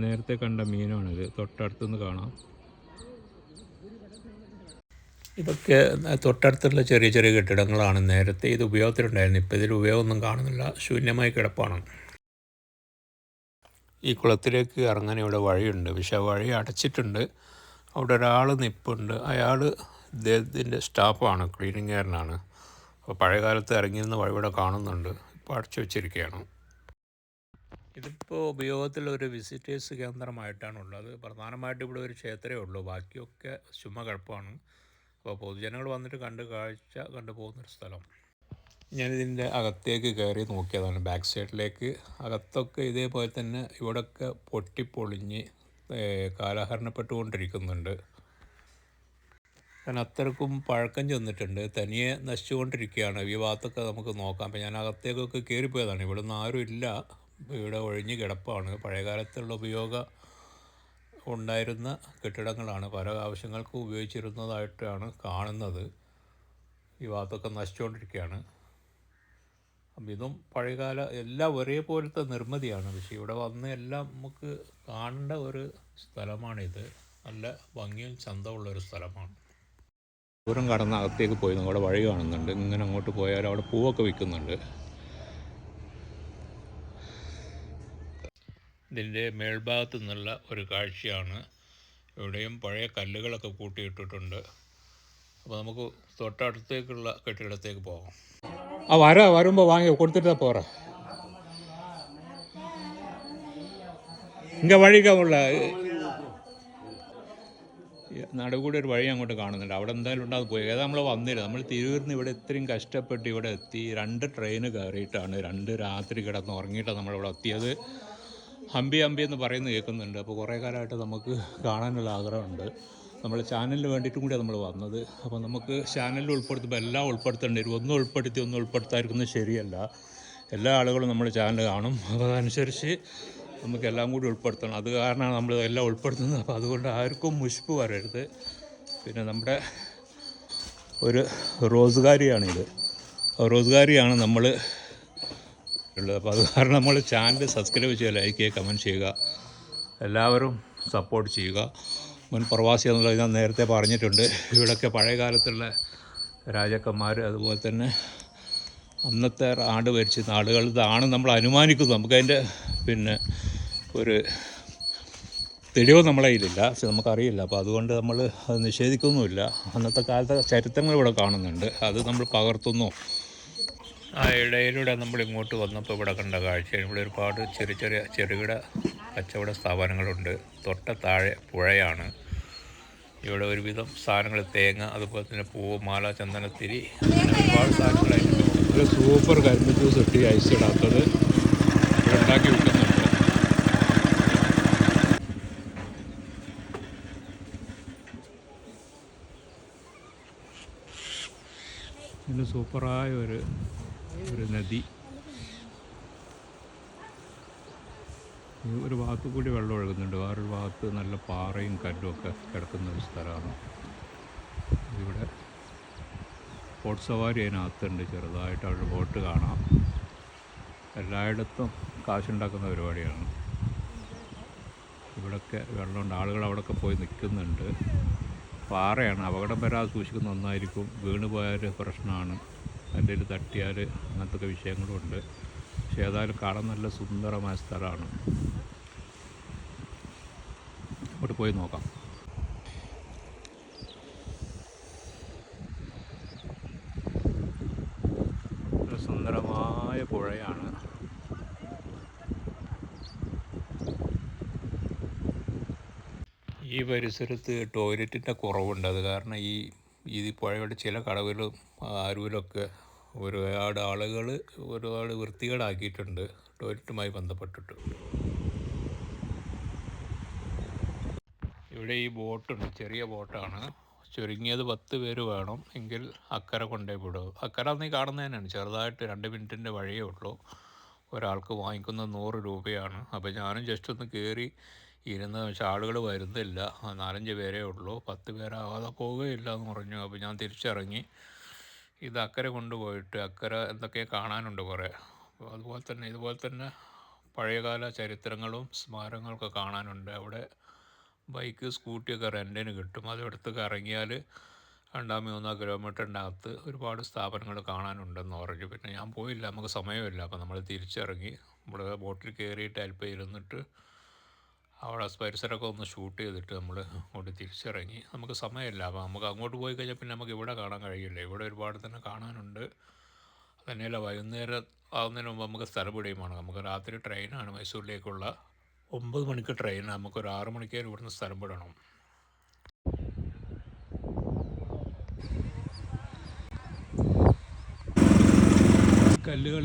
നേരത്തെ കണ്ട മീനാണിത്. തൊട്ടടുത്തുനിന്ന് കാണാം. ഇതൊക്കെ തൊട്ടടുത്തുള്ള ചെറിയ ചെറിയ കെട്ടിടങ്ങളാണ്. നേരത്തെ ഇത് ഉപയോഗത്തിലുണ്ടായിരുന്നു. ഇപ്പോൾ ഇതിൽ ഉപയോഗമൊന്നും കാണുന്നില്ല. ശൂന്യമായി കിടപ്പാണ്. ഈ കുളത്തിലേക്ക് ഇറങ്ങാൻ ഇവിടെ വഴിയുണ്ട്. പക്ഷേ വഴി അടച്ചിട്ടുണ്ട്. അവിടെ ഒരാൾ നിപ്പുണ്ട്. അയാൾ ഇദ്ദേഹത്തിന്റെ സ്റ്റാഫാണ് ക്ലീനിങ്ങുകാരനാണ്. അപ്പോൾ പഴയ ഇറങ്ങിയിരുന്ന വഴി ഇവിടെ കാണുന്നുണ്ട്. ഇപ്പോൾ അടച്ചു വെച്ചിരിക്കുകയാണ്. ഇതിപ്പോൾ ഉപയോഗത്തിലുള്ള ഒരു വിസിറ്റേഴ്സ് കേന്ദ്രമായിട്ടാണുള്ളത്. പ്രധാനമായിട്ടും ഇവിടെ ഒരു ക്ഷേത്രമേ ഉള്ളൂ. ബാക്കിയൊക്കെ ചുമ്മാ കിടപ്പാണ് അപ്പോൾ പൊതുജനങ്ങൾ വന്നിട്ട് കണ്ട് കാഴ്ച കണ്ടു പോകുന്നൊരു സ്ഥലം. ഞാനിതിന്റെ അകത്തേക്ക് കയറി നോക്കിയതാണ്. ബാക്ക് സൈഡിലേക്ക്. അകത്തൊക്കെ ഇതേപോലെ തന്നെ ഇവിടെയൊക്കെ പൊട്ടിപ്പൊളിഞ്ഞ് കാലഹരണപ്പെട്ടുകൊണ്ടിരിക്കുന്നുണ്ട്. കാരണം അത്രക്കും പഴക്കം ചെന്നിട്ടുണ്ട്. തനിയെ നശിച്ചുകൊണ്ടിരിക്കുകയാണ്. ഈ ഭാഗത്തൊക്കെ നമുക്ക് നോക്കാം. അപ്പം ഞാൻ അകത്തേക്കൊക്കെ കയറിപ്പോയതാണ് ഇവിടെ ഒന്നും ആരും ഇല്ല ഇവിടെ ഒഴിഞ്ഞ് കിടപ്പാണ്. പഴയകാലത്തുള്ള ഉപയോഗ ഉണ്ടായിരുന്ന കെട്ടിടങ്ങളാണ്. പല ആവശ്യങ്ങൾക്കും ഉപയോഗിച്ചിരുന്നതായിട്ടാണ് കാണുന്നത്. ഈ ഭാഗത്തൊക്കെ നശിച്ചുകൊണ്ടിരിക്കുകയാണ്. അപ്പം ഇതും പഴയകാല എല്ലാം ഒരേപോലത്തെ നിർമ്മിതിയാണ്. പക്ഷേ ഇവിടെ വന്ന് എല്ലാം നമുക്ക് കാണേണ്ട ഒരു സ്ഥലമാണിത്. നല്ല ഭംഗിയും ചന്തമുള്ളൊരു സ്ഥലമാണ്. ദൂരം കടന്ന് അകത്തേക്ക് പോയി. അവിടെ വഴി കാണുന്നുണ്ട്. ഇങ്ങനെ അങ്ങോട്ട് പോയാൽ അവിടെ പൂവൊക്കെ വിൽക്കുന്നുണ്ട്. ഇതിന്റെ മേൽഭാഗത്തു നിന്നുള്ള ഒരു കാഴ്ചയാണ്. ഇവിടെയും പഴയ കല്ലുകളൊക്കെ കൂട്ടിയിട്ടിട്ടുണ്ട്. അപ്പോൾ നമുക്ക് തൊട്ടടുത്തേക്കുള്ള കെട്ടിടത്തേക്ക് പോകാം. ആ വര വരുമ്പോൾ വാങ്ങി കൊടുത്തിട്ടാ പോറ ഇങ്ങനെ വഴിക്കുള്ള നടുകൂടി ഒരു വഴി അങ്ങോട്ട് കാണുന്നുണ്ട്. അവിടെ എന്തായാലും ഉണ്ടാകും പോയി. ഏതാ നമ്മൾ വന്നില്ല നമ്മൾ തിരൂരിന്ന് ഇവിടെ ഇത്രയും കഷ്ടപ്പെട്ട് ഇവിടെ എത്തി. രണ്ട് ട്രെയിന് കയറിയിട്ടാണ് രണ്ട് രാത്രി കിടന്ന് ഉറങ്ങിയിട്ടാണ് നമ്മളിവിടെ എത്തിയത്. ഹംപി ഹംപി എന്ന് പറയുന്നത് കേൾക്കുന്നുണ്ട്. അപ്പോൾ കുറേ കാലമായിട്ട് നമുക്ക് കാണാനുള്ള ആഗ്രഹമുണ്ട്. നമ്മൾ ചാനലിന് വേണ്ടിയിട്ടും കൂടിയാണ് നമ്മൾ വന്നത്. അപ്പോൾ നമുക്ക് ചാനലിൽ ഉൾപ്പെടുത്തുമ്പോൾ എല്ലാം ഉൾപ്പെടുത്തേണ്ടി വരും. ഒന്നും ഉൾപ്പെടുത്തി ഒന്നും ഉൾപ്പെടുത്താതിരിക്കുന്നത് ശരിയല്ല. എല്ലാ ആളുകളും നമ്മുടെ ചാനൽ കാണും. അപ്പോൾ അതനുസരിച്ച് നമുക്ക് എല്ലാം കൂടി ഉൾപ്പെടുത്തണം. അത് കാരണമാണ് നമ്മൾ എല്ലാം ഉൾപ്പെടുത്തുന്നത്. അപ്പോൾ അതുകൊണ്ട് ആർക്കും മുഷ്പ് വരരുത്. പിന്നെ നമ്മുടെ ഒരു റോസുകാരിയാണിത് റോസുകാരിയാണ് നമ്മൾ ഉള്ളത് അപ്പോൾ അത് കാരണം നമ്മൾ ചാനൽ സബ്സ്ക്രൈബ് ചെയ്യുക ലൈക്ക് ചെയ്യുക കമന്റ് ചെയ്യുക. എല്ലാവരും സപ്പോർട്ട് ചെയ്യുക. മുൻ പ്രവാസി എന്നുള്ളത് ഞാൻ നേരത്തെ പറഞ്ഞിട്ടുണ്ട്. ഇവിടെയൊക്കെ പഴയ കാലത്തുള്ള രാജാക്കന്മാർ അതുപോലെ തന്നെ അന്നത്തെ ആട് ഭരിച്ച നാടുകൾ ഇതാണ് നമ്മൾ അനുമാനിക്കുന്നത്. നമുക്കതിന്റെ പിന്നെ ഒരു തെളിവ് നമ്മളെ കയ്യിലില്ല. പക്ഷെ നമുക്കറിയില്ല. അപ്പോൾ അതുകൊണ്ട് നമ്മൾ അത് നിഷേധിക്കുന്നുമില്ല. അന്നത്തെ കാലത്തെ ചരിത്രങ്ങൾ ഇവിടെ കാണുന്നുണ്ട്. അത് നമ്മൾ പകർത്തുന്നു. ആ ഇടയിലൂടെ നമ്മൾ ഇങ്ങോട്ട് വന്നപ്പോൾ ഇവിടെ കണ്ട കാഴ്ച ഇവിടെ ഒരുപാട് ചെറിയ ചെറിയ ചെറുകിട കച്ചവട സ്ഥാപനങ്ങളുണ്ട്. തൊട്ട താഴെ പുഴയാണ്. ഇവിടെ ഒരുവിധം സാധനങ്ങൾ തേങ്ങ അതുപോലെ തന്നെ പൂവ് മാല ചന്ദനത്തിരി ഒരുപാട് സാധനങ്ങളായിട്ടുണ്ട് ഒരു സൂപ്പർ കരിമ്പ് ജ്യൂസ് ഇട്ടി ഐസ് ഇടാത്തത് ഉണ്ടാക്കി വിൽക്കുന്നുണ്ട് സൂപ്പറായ ഒരു ഒരു നദി. ഒരു ഭാഗത്ത് കൂടി വെള്ളം ഒഴുകുന്നുണ്ട്. വേറൊരു ഭാഗത്ത് നല്ല പാറയും കല്ലും ഒക്കെ കിടക്കുന്ന ഒരു സ്ഥലമാണ്. ഇവിടെ ബോട്ട് സവാരി അതിനകത്തുണ്ട്. ചെറുതായിട്ട് അവിടെ ബോട്ട് കാണാം. എല്ലായിടത്തും കാശുണ്ടാക്കുന്ന പരിപാടിയാണ്. ഇവിടൊക്കെ വെള്ളമുണ്ട് ആളുകൾ അവിടെയൊക്കെ പോയി നിൽക്കുന്നുണ്ട്. പാറയാണ്. അപകടം വരാതെ സൂക്ഷിക്കുന്ന ഒന്നായിരിക്കും. വീണ് പോയാൽ പ്രശ്നമാണ്. അതിന്റെ തട്ടിയാൽ അങ്ങനത്തെ ഒക്കെ വിഷയങ്ങളുമുണ്ട് പക്ഷേ ഏതായാലും കാണാൻ നല്ല സുന്ദരമായ സ്ഥലമാണ്. അങ്ങോട്ട് പോയി നോക്കാം. സുന്ദരമായ പുഴയാണ്. ഈ പരിസരത്ത് ടോയ്ലറ്റിന്റെ കുറവുണ്ട്. അത് കാരണം ഈ ഈ പുഴയുടെ ചില കടവിലും ആരുവിലൊക്കെ ഒരുപാട് ആളുകൾ ഒരുപാട് വൃത്തികേടാക്കിയിട്ടുണ്ട്. ടോയ്ലറ്റുമായി ബന്ധപ്പെട്ടിട്ട്. ഇവിടെ ഈ ബോട്ടുണ്ട്. ചെറിയ ബോട്ടാണ്. ചുരുങ്ങിയത് പത്ത് പേര് വേണം എങ്കിൽ അക്കരെ കൊണ്ടേ വിടും അക്കര നീ കാണുന്നതന്നെയാണ്. ചെറുതായിട്ട് രണ്ട് മിനിറ്റിന്റെ വഴിയേ ഉള്ളൂ. ഒരാൾക്ക് വാങ്ങിക്കുന്നത് നൂറ് രൂപയാണ്. അപ്പോൾ ഞാനും ജസ്റ്റ് ഒന്ന് കയറി ഇരുന്ന് പക്ഷേ ആളുകൾ വരുന്നില്ല. നാലഞ്ച് പേരേ ഉള്ളൂ. പത്ത് പേരാവാതെ പോവുകയില്ല എന്ന് പറഞ്ഞു. അപ്പോൾ ഞാൻ തിരിച്ചിറങ്ങി. ഇത് അക്കരെ കൊണ്ടുപോയിട്ട് അക്കരെ എന്തൊക്കെ കാണാനുണ്ട് കുറേ. അപ്പോൾ അതുപോലെ തന്നെ ഇതുപോലെ തന്നെ പഴയകാല ചരിത്രങ്ങളും സ്മാരകങ്ങളൊക്കെ കാണാനുണ്ട്. അവിടെ ബൈക്ക് സ്കൂട്ടിയൊക്കെ റെന്റിന് കിട്ടും. അതെടുത്ത് കറങ്ങിയാൽ രണ്ടാം മൂന്നോ അകത്ത് ഒരുപാട് സ്ഥാപനങ്ങൾ കാണാനുണ്ടെന്ന് പറഞ്ഞു. പിന്നെ ഞാൻ പോയില്ല നമുക്ക് സമയമില്ല. അപ്പോൾ നമ്മൾ തിരിച്ചിറങ്ങി. നമ്മൾ ബോട്ടിൽ കയറിയിട്ട് അല്പം ഇരുന്നിട്ട് അവിടെ പരിസരമൊക്കെ ഒന്ന് ഷൂട്ട് ചെയ്തിട്ട് നമ്മൾ അങ്ങോട്ട് തിരിച്ചിറങ്ങി. നമുക്ക് സമയമില്ല. അപ്പോൾ നമുക്ക് അങ്ങോട്ട് പോയി കഴിഞ്ഞാൽ പിന്നെ നമുക്ക് ഇവിടെ കാണാൻ കഴിയില്ല. ഇവിടെ ഒരുപാട് തന്നെ കാണാനുണ്ട്. തന്നെയല്ല വൈകുന്നേരം ആകുന്നതിന് മുമ്പ് നമുക്ക് സ്ഥലം പിടിയുമാണ് നമുക്ക് രാത്രി ട്രെയിനാണ് മൈസൂരിലേക്കുള്ള. ഒമ്പത് മണിക്ക് ട്രെയിനാണ്. നമുക്ക് ഒരു ആറ് മണിക്കേലും ഇവിടുന്ന് സ്ഥലം വിടണം. കല്ലുകൾ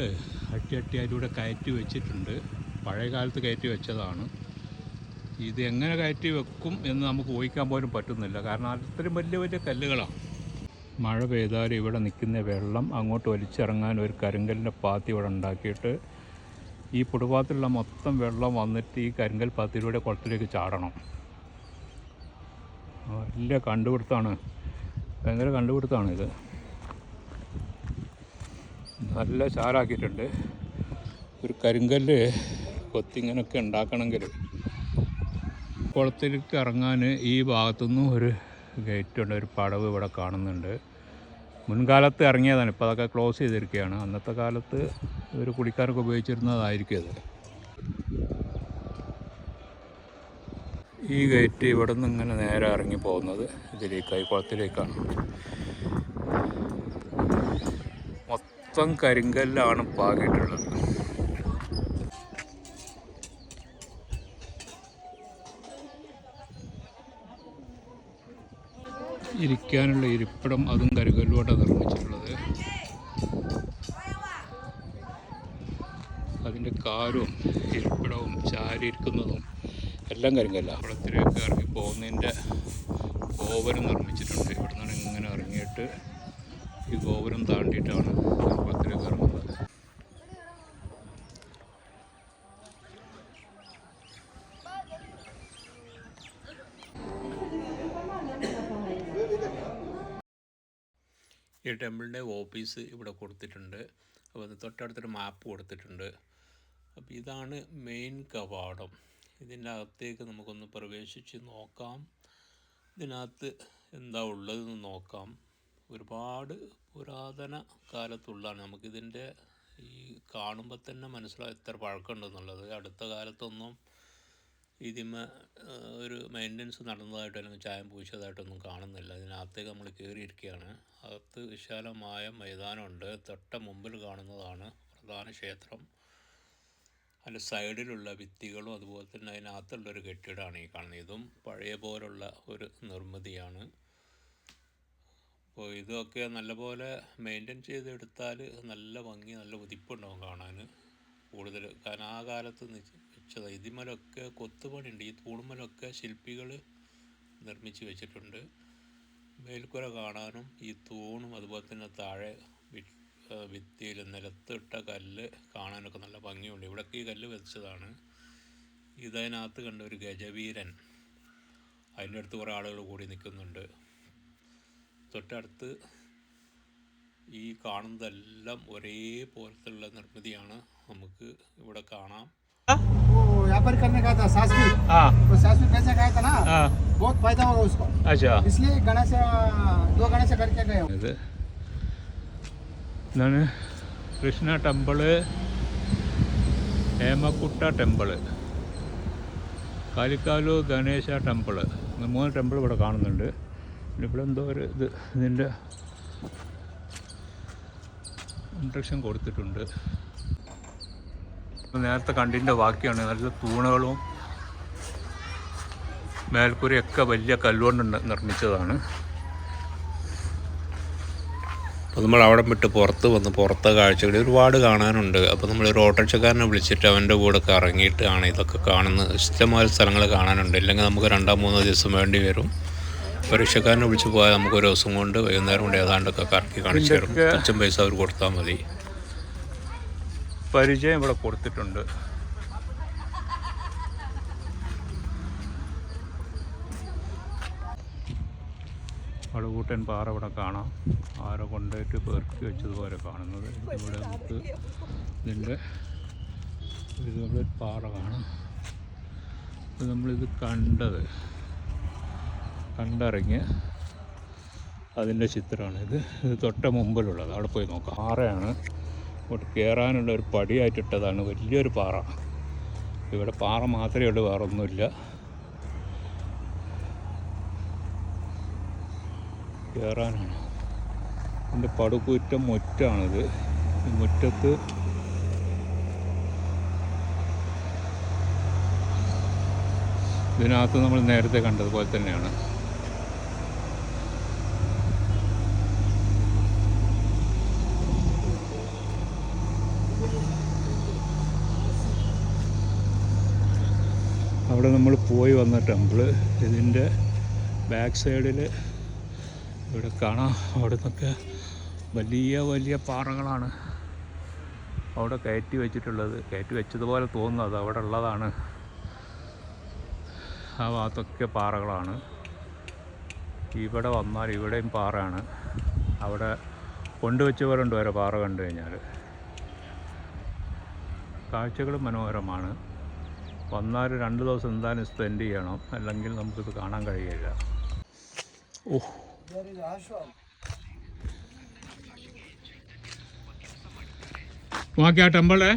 അട്ടി അട്ടിയായിട്ട് കയറ്റി വെച്ചിട്ടുണ്ട്. പഴയ കാലത്ത് കയറ്റി വെച്ചതാണ്. ഇത് എങ്ങനെ കയറ്റി വെക്കും എന്ന് നമുക്ക് ഊഹിക്കാൻ പോലും പറ്റുന്നില്ല. കാരണം അത്രയും വലിയ വലിയ കല്ലുകളാണ്. മഴ പെയ്താൽ ഇവിടെ നിൽക്കുന്ന വെള്ളം അങ്ങോട്ട് വലിച്ചിറങ്ങാൻ ഒരു കരിങ്കലിന്റെ പാത്തി ഇവിടെ ഉണ്ടാക്കിയിട്ട് ഈ പുടുപാത്തിലുള്ള മൊത്തം വെള്ളം വന്നിട്ട് ഈ കരിങ്കൽ പാത്തിയിലൂടെ കുളത്തിലേക്ക് ചാടണം. വലിയ കണ്ടുപിടുത്തമാണ് ഭയങ്കര കണ്ടുപിടുത്തമാണ് ഇത്. നല്ല ചാരാക്കിയിട്ടുണ്ട്. ഒരു കരിങ്കല്ല് കൊത്തിങ്ങനൊക്കെ ഉണ്ടാക്കണമെങ്കിൽ കുളത്തിലേക്ക് ഇറങ്ങാൻ ഈ ഭാഗത്തുനിന്നും ഒരു ഗേറ്റ് ഉണ്ട് ഒരു പടവ് ഇവിടെ കാണുന്നുണ്ട്. മുൻകാലത്ത് ഇറങ്ങിയതാണ് ഇപ്പോൾ അതൊക്കെ ക്ലോസ് ചെയ്തിരിക്കുകയാണ്. അന്നത്തെ കാലത്ത് ഒരു കുടിക്കാരൊക്കെ ഉപയോഗിച്ചിരുന്നതായിരിക്കും അത് ഈ ഗേറ്റ് ഇവിടെ നിന്ന് ഇങ്ങനെ നേരെ ഇറങ്ങി പോകുന്നത് ഇതിലേക്കായി കുളത്തിലേക്കാണ്. മൊത്തം കരിങ്കല്ലാണ് പാകിയിട്ടുള്ളത്. ഇരിക്കാനുള്ള ഇരിപ്പിടം അതും കരുകല്ലോടെ നിർമ്മിച്ചിട്ടുള്ളത്. അതിന്റെ കാലും ഇരിപ്പിടവും ചാരി ഇരിക്കുന്നതും എല്ലാം കരിങ്കല്ല കുളത്തിലേക്ക് ഇറങ്ങി പോകുന്നതിന്റെ ഗോപുരം നിർമ്മിച്ചിട്ടുണ്ട്. ഇവിടെ നിന്നാണ് ഇങ്ങനെ ഇറങ്ങിയിട്ട് ഈ ഗോപുരം താണ്ടിയിട്ടാണ് കുളത്തിലേക്ക് ഇറങ്ങുന്നത്. ഈ ടെമ്പിളിന്റെ ഓഫീസ് ഇവിടെ കൊടുത്തിട്ടുണ്ട്. അപ്പോൾ അത് തൊട്ടടുത്തൊരു മാപ്പ് കൊടുത്തിട്ടുണ്ട്. അപ്പോൾ ഇതാണ് മെയിൻ കവാടം. ഇതിന്റെ അകത്തേക്ക് നമുക്കൊന്ന് പ്രവേശിച്ച് നോക്കാം. ഇതിനകത്ത് എന്താ ഉള്ളതെന്ന് നോക്കാം. ഒരുപാട് പുരാതന കാലത്തുള്ളതാണ് നമുക്കിതിന്റെ ഈ കാണുമ്പോൾ തന്നെ മനസ്സിലാവും എത്ര പഴക്കമുണ്ടെന്നുള്ളത്. അടുത്ത കാലത്തൊന്നും ഇതിമ ഒരു മെയിന്റനൻസ് നടന്നതായിട്ടോ അല്ലെങ്കിൽ ചായം പൂശിയതായിട്ടൊന്നും കാണുന്നില്ല. ഇതിനകത്തേക്ക് നമ്മൾ കയറിയിരിക്കുകയാണ്. അകത്ത് വിശാലമായ മൈതാനമുണ്ട്. തൊട്ട മുമ്പിൽ കാണുന്നതാണ് പ്രധാന ക്ഷേത്രം. അതിന്റെ സൈഡിലുള്ള ഭിത്തികളും അതുപോലെ തന്നെ അതിനകത്തുള്ളൊരു കെട്ടിടമാണ് ഈ കാണുന്നത്. ഇതും പഴയ പോലുള്ള ഒരു നിർമ്മിതിയാണ്. അപ്പോൾ ഇതൊക്കെ നല്ലപോലെ മെയിന്റെയിൻ ചെയ്തെടുത്താൽ നല്ല ഭംഗി നല്ല ഉതിപ്പുണ്ടാവും കാണാൻ. കൂടുതൽ കാരണം ആ കാലത്ത് വെച്ചത് ഇതിമലൊക്കെ കൊത്തുപണിയുണ്ട്. ഈ തൂണുമലൊക്കെ ശില്പികൾ നിർമ്മിച്ച് വെച്ചിട്ടുണ്ട്. മേൽക്കുര കാണാനും ഈ തൂണും അതുപോലെ തന്നെ താഴെ ഭിത്തിയിൽ നിലത്തിട്ട കല്ല് കാണാനൊക്കെ നല്ല ഭംഗിയുണ്ട്. ഇവിടൊക്കെ ഈ കല്ല് വെച്ചതാണ്. ഇതിനകത്ത് കണ്ട ഒരു ഗജവീരൻ അതിന്റെ അടുത്ത് കുറേ ആളുകൾ കൂടി നിൽക്കുന്നുണ്ട്. തൊട്ടടുത്ത് ഈ കാണുന്നതെല്ലാം ഒരേ പോലത്തുള്ള നിർമ്മിതിയാണ് നമുക്ക് ഇവിടെ കാണാം. व्यापार करने का था सास भी हाँ तो सास भी पैसा खाया था ना हाँ बहुत फायदा होगा उसको अच्छा इसलिए गणेश दो गणेश करके गए ഇത് ഇതാണ് കൃഷ്ണ ടെമ്പിള് ഹേമക്കുട്ട ടെമ്പിള് കാലിക്കാലു ഗണേശ ടെമ്പിള് ഇങ്ങനെ മൂന്ന് ടെമ്പിൾ ഇവിടെ കാണുന്നുണ്ട് പിന്നെ ഇവിടെ എന്തോ ഒരു ഇത് ഇതിൻ്റെ ഇൻട്രക്ഷൻ കൊടുത്തിട്ടുണ്ട് ഇപ്പൊ നേരത്തെ കണ്ടിന്റെ ബാക്കിയാണ് നല്ല തൂണുകളും മേൽക്കൂരയൊക്കെ വലിയ കല്ലുകൊണ്ട് നിർമ്മിച്ചതാണ്. അപ്പോൾ നമ്മൾ അവിടെ വിട്ട് പുറത്ത് വന്ന് പുറത്തെ കാഴ്ചകൾ ഒരുപാട് കാണാനുണ്ട്. അപ്പോൾ നമ്മൾ ഒരു ഓട്ടോറിക്ഷക്കാരനെ വിളിച്ചിട്ട് അവന്റെ കൂടെ ഒക്കെ ഇറങ്ങിയിട്ടാണ് ഇതൊക്കെ കാണുന്നത്. ഇഷ്ടമായ സ്ഥലങ്ങൾ കാണാനുണ്ട്. ഇല്ലെങ്കിൽ നമുക്ക് രണ്ടോ മൂന്നോ ദിവസം വേണ്ടി വരും. ഒരു റിക്ഷക്കാരനെ വിളിച്ച് പോയാൽ നമുക്ക് ഒരു ദിവസം കൊണ്ട് വൈകുന്നേരം കൊണ്ട് ഏതാണ്ടൊക്കെ കറക്കി കാണിച്ചു തരും. അച്ഛൻ പൈസ അവർ കൊടുത്താൽ മതി. പരിചയം ഇവിടെ കൊടുത്തിട്ടുണ്ട്. പടുകൂട്ടൻ പാറ ഇവിടെ കാണാം. ആരോ കൊണ്ടുപോയിട്ട് പെറുക്കി വെച്ചതുപോലെ കാണുന്നത്. ഇവിടെ നമുക്ക് ഇതിന്റെ ഇതുപോലെ പാറ കാണാം. അപ്പോൾ നമ്മളിത് കണ്ടത് കണ്ടിറങ്ങിയ അതിന്റെ ചിത്രമാണിത്. ഇത് തൊട്ട മുമ്പിലുള്ളത്. അവിടെ പോയി നോക്കാം. പാറയാണ് അങ്ങോട്ട് കയറാനുള്ള ഒരു പടിയായിട്ടിട്ടതാണ്. വലിയൊരു പാറ. ഇവിടെ പാറ മാത്രമേ ഉള്ളൂ വേറെ ഒന്നുമില്ല കയറാനാണ് ഇതിന്റെ പടുകൂറ്റ മുറ്റാണിത്. ഈ മുറ്റത്ത് ഇതിനകത്ത് നമ്മൾ നേരത്തെ കണ്ടതുപോലെ തന്നെയാണ്. അവിടെ നമ്മൾ പോയി വന്ന ടെമ്പിൾ ഇതിന്റെ ബാക്ക് സൈഡിൽ ഇവിടെ കാണാം. അവിടെ നിന്നൊക്കെ വലിയ വലിയ പാറകളാണ് അവിടെ കയറ്റി വെച്ചിട്ടുള്ളത്. കയറ്റി വെച്ചതുപോലെ തോന്നുന്നു അത് അവിടെ ഉള്ളതാണ്. ആ ഭാഗത്തൊക്കെ പാറകളാണ്. ഇവിടെ വന്നാൽ ഇവിടെയും പാറയാണ്. അവിടെ കൊണ്ടുവച്ചവരുണ്ട് വരെ പാറ കണ്ടു കഴിഞ്ഞാൽ കാഴ്ചകൾ മനോഹരമാണ്. വന്നാൽ രണ്ട് ദിവസം എന്തായാലും സ്പെൻഡ് ചെയ്യണം അല്ലെങ്കിൽ നമുക്കിത് കാണാൻ കഴിയില്ല ഓ There is ashram. वहाँ क्या टेम्पल है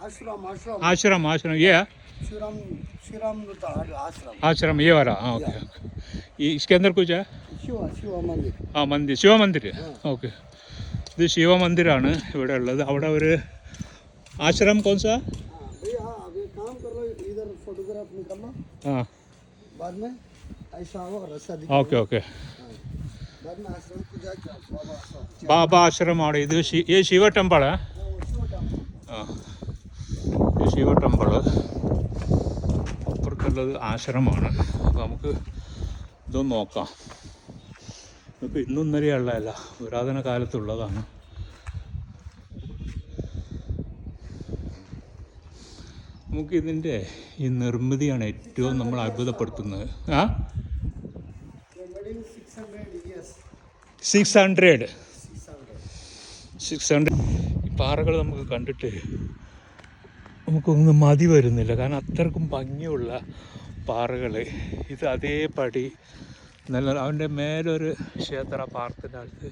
Ashram, ashram. आश्रम आश्रम ये है Shriram, Shriram Nuta ashram. आश्रम ये वाला हाँ ओके ये इसके अंदर कुछ है Shiva, Shiva Mandir. ആ മന്ദിർ ശിവമന്ദിർ ഓക്കെ ഇത് ശിവമന്ദിരാണ് ഇവിടെ ഉള്ളത് അവിടെ ഒരു ആശ്രമം കോൺസാ निकालना ആ बाद में ऐसा हो रास्ता दिख ഓക്കെ ഓക്കെ बाद में आश्रम को जाके आओ, बाबा आश्रम ബാബ ആശ്രമമാണ് ഇത് ശി- ഈ ശിവ ടെമ്പിള് हाँ, वो शिव टेम्पल ആ ഇത് ശിവ ടെമ്പിള് അപ്പുറത്തുള്ളത് ആശ്രമമാണ് അപ്പോൾ നമുക്ക് ഇതൊന്ന് നോക്കാം ഇതൊക്കെ ഇന്നും ഇന്നലെയും ഉള്ളതല്ല പുരാതന കാലത്തുള്ളതാണ് നമുക്ക് ഇതിന്റെ ഈ നിർമ്മിതിയാണ് ഏറ്റവും നമ്മൾ അത്ഭുതപ്പെടുത്തുന്നത്. ആ? The wedding 600 six hundred 600. Six hundred ഈ പാറകൾ നമുക്ക് കണ്ടിട്ട് നമുക്കൊന്നും മതി വരുന്നില്ല. കാരണം അത്രക്കും ഭംഗിയുള്ള പാറകൾ ഇത് അതേപടി നല്ല അവന്റെ മേലൊരു ക്ഷേത്ര പാർത്തിന്റെ അടുത്ത്.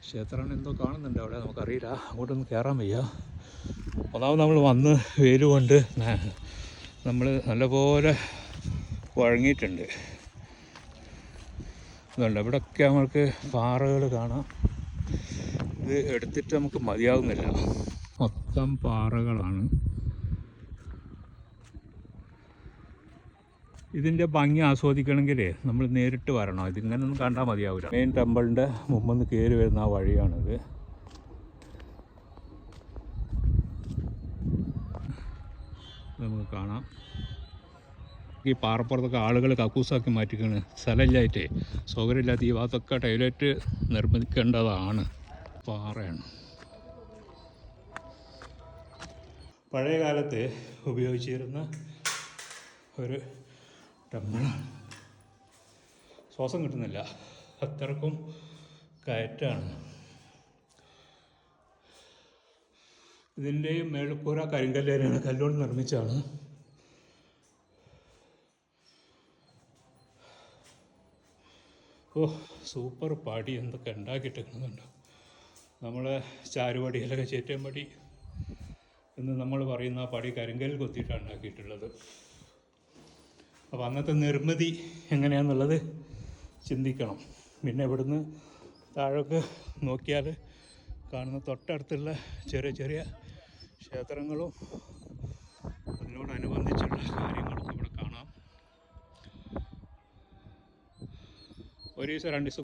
ക്ഷേത്രമാണ് എന്തോ കാണുന്നുണ്ട് അവിടെ നമുക്കറിയില്ല. അങ്ങോട്ടൊന്നും കയറാൻ വയ്യ. ഒന്നാമത് നമ്മൾ വന്ന് വെയിൽ കൊണ്ട് നമ്മൾ നല്ലപോലെ വഴങ്ങിയിട്ടുണ്ട്. ഇതുണ്ട്. ഇവിടെയൊക്കെ നമ്മൾക്ക് പാറകൾ കാണാം. ഇത് എടുത്തിട്ട് നമുക്ക് മതിയാവുന്നില്ല. മൊത്തം പാറകളാണ്. ഇതിന്റെ ഭംഗി ആസ്വദിക്കണമെങ്കിൽ നമ്മൾ നേരിട്ട് വരണം. ഇതിങ്ങനൊന്നും കണ്ടാൽ മതിയാവില്ല മെയിൻ ടെമ്പിളിന്റെ മുമ്പൊന്ന് കയറി വരുന്ന ആ വഴിയാണിത് നമുക്ക് കാണാം. ഈ പാറപ്പുറത്തൊക്കെ ആളുകൾ കക്കൂസാക്കി മാറ്റിക്കാണ്. സ്ഥലമില്ലായിട്ടേ. സൗകര്യമില്ലാത്ത ഈ ഭാഗത്തൊക്കെ ടോയ്ലറ്റ് നിർമ്മിക്കേണ്ടതാണ്. പാറയാണ്. പഴയ കാലത്ത് ഉപയോഗിച്ചിരുന്ന ഒരു ടെമ്പിളാണ് ശ്വാസം കിട്ടുന്നില്ല. അത്രക്കും കയറ്റാണ്. ഇതിന്റെയും മേൽക്കൂര കരിങ്കല്ലേനാണ് കല്ലുകൊണ്ട് നിർമ്മിച്ചാണ് ഓ സൂപ്പർ പടി. എന്തൊക്കെ ഉണ്ടാക്കിയിട്ടിരിക്കുന്നുണ്ട്? നമ്മളെ ചാരുപടിയിലൊക്കെ ചേറ്റമ്പടി പടി എന്ന് നമ്മൾ പറയുന്ന ആ പടി കരിങ്കൽ കൊത്തിയിട്ടാണ് ഉണ്ടാക്കിയിട്ടുള്ളത്. അപ്പോൾ അന്നത്തെ നിർമ്മിതി എങ്ങനെയാണെന്നുള്ളത് ചിന്തിക്കണം. പിന്നെ ഇവിടുന്ന് താഴേക്ക് നോക്കിയാൽ കാണുന്ന തൊട്ടടുത്തുള്ള ചെറിയ ചെറിയ ക്ഷേത്രങ്ങളും അതിനോടനുബന്ധിച്ചുള്ള കാര്യങ്ങളൊക്കെ ഇവിടെ കാണാം ഒരു ദിവസം രണ്ട് ദിവസം